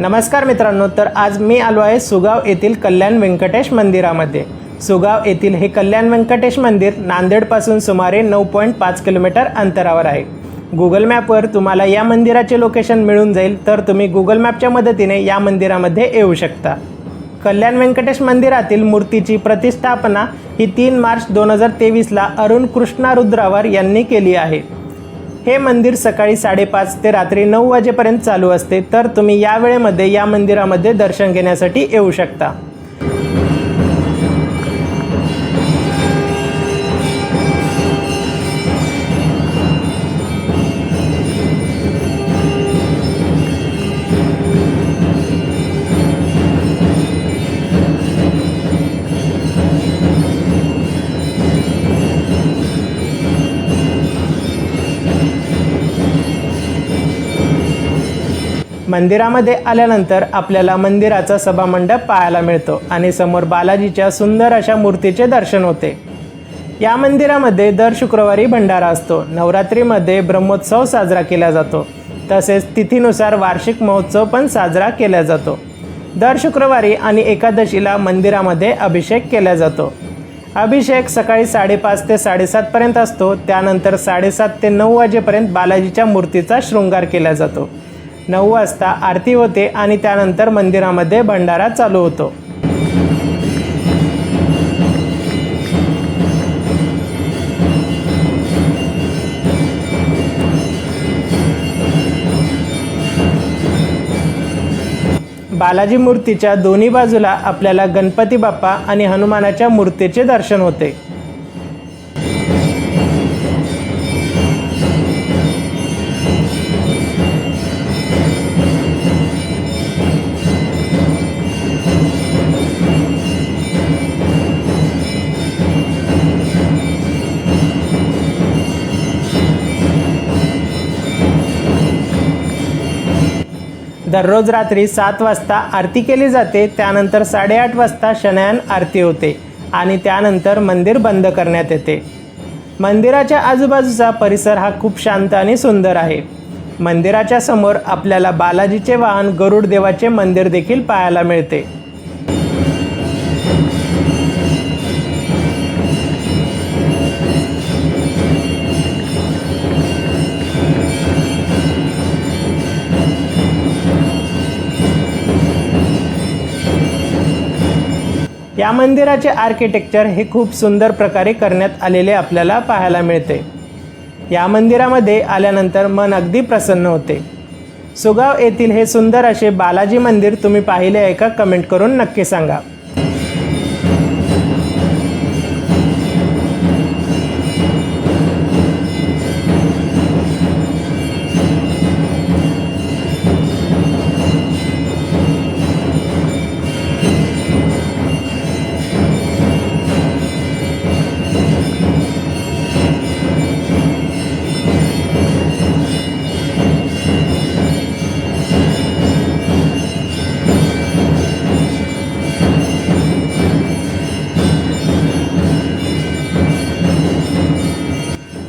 नमस्कार मित्रांनो तर आज मी आलो आहे सुगाव येथील कल्याण व्यंकटेश मंदिरामध्ये. सुगाव येथील हे कल्याण व्यंकटेश मंदिर नांदेडपासून सुमारे नऊ पॉईंट पाच किलोमीटर अंतरावर आहे. गुगल मॅपवर तुम्हाला या मंदिराचे लोकेशन मिळून जाईल तर तुम्ही गुगल मॅपच्या मदतीने या मंदिरामध्ये येऊ शकता. कल्याण व्यंकटेश मंदिरातील मूर्तीची प्रतिष्ठापना ही तीन मार्च दोन हजार तेवीसला अरुण कृष्णा रुद्रावर यांनी केली आहे. हे मंदिर सकाळी साडेपाच ते रात्री नऊ वाजेपर्यंत चालू असते तर तुम्ही या वेळेमध्ये या मंदिरामध्ये दर्शन घेण्यासाठी येऊ शकता. मंदिरामध्ये आल्यानंतर आपल्याला मंदिराचा सभामंडप पाहायला मिळतो आणि समोर बालाजीच्या सुंदर अशा मूर्तीचे दर्शन होते. या मंदिरामध्ये दर शुक्रवारी भंडारा असतो. नवरात्रीमध्ये ब्रह्मोत्सव साजरा केला जातो. तसेच तिथीनुसार वार्षिक महोत्सव पण साजरा केला जातो. दर शुक्रवारी आणि एकादशीला मंदिरामध्ये अभिषेक केला जातो. अभिषेक सकाळी साडेपाच ते साडेसातपर्यंत असतो. त्यानंतर साडेसात ते नऊ वाजेपर्यंत बालाजीच्या मूर्तीचा शृंगार केला जातो. नऊ वाजता आरती होते आणि त्यानंतर मंदिरामध्ये भंडारा चालू होतो. बालाजी मूर्तीच्या दोन्ही बाजूला आपल्याला गणपती बाप्पा आणि हनुमानाच्या मूर्तीचे दर्शन होते. दररोज रात्री सात वाजता आरती केली जाते त्यानंतर साडेआठ वाजता शनयान आरती होते आणि त्यानंतर मंदिर बंद करण्यात येते. मंदिराच्या आजूबाजूचा परिसर हा खूप शांत आणि सुंदर आहे. मंदिराच्या समोर आपल्याला बालाजीचे वाहन गरुड देवाचे मंदिर देखील पाहायला मिळते. या मंदिराचे आर्किटेक्चर हे खूप सुंदर प्रकारे करण्यात आलेले आपल्याला पाहायला मिळते. या मंदिरामध्ये आल्यानंतर मन अगदी प्रसन्न होते. सुगाव येथील हे सुंदर असे बालाजी मंदिर तुम्ही पाहिले आहे का? कमेंट करून नक्की सांगा.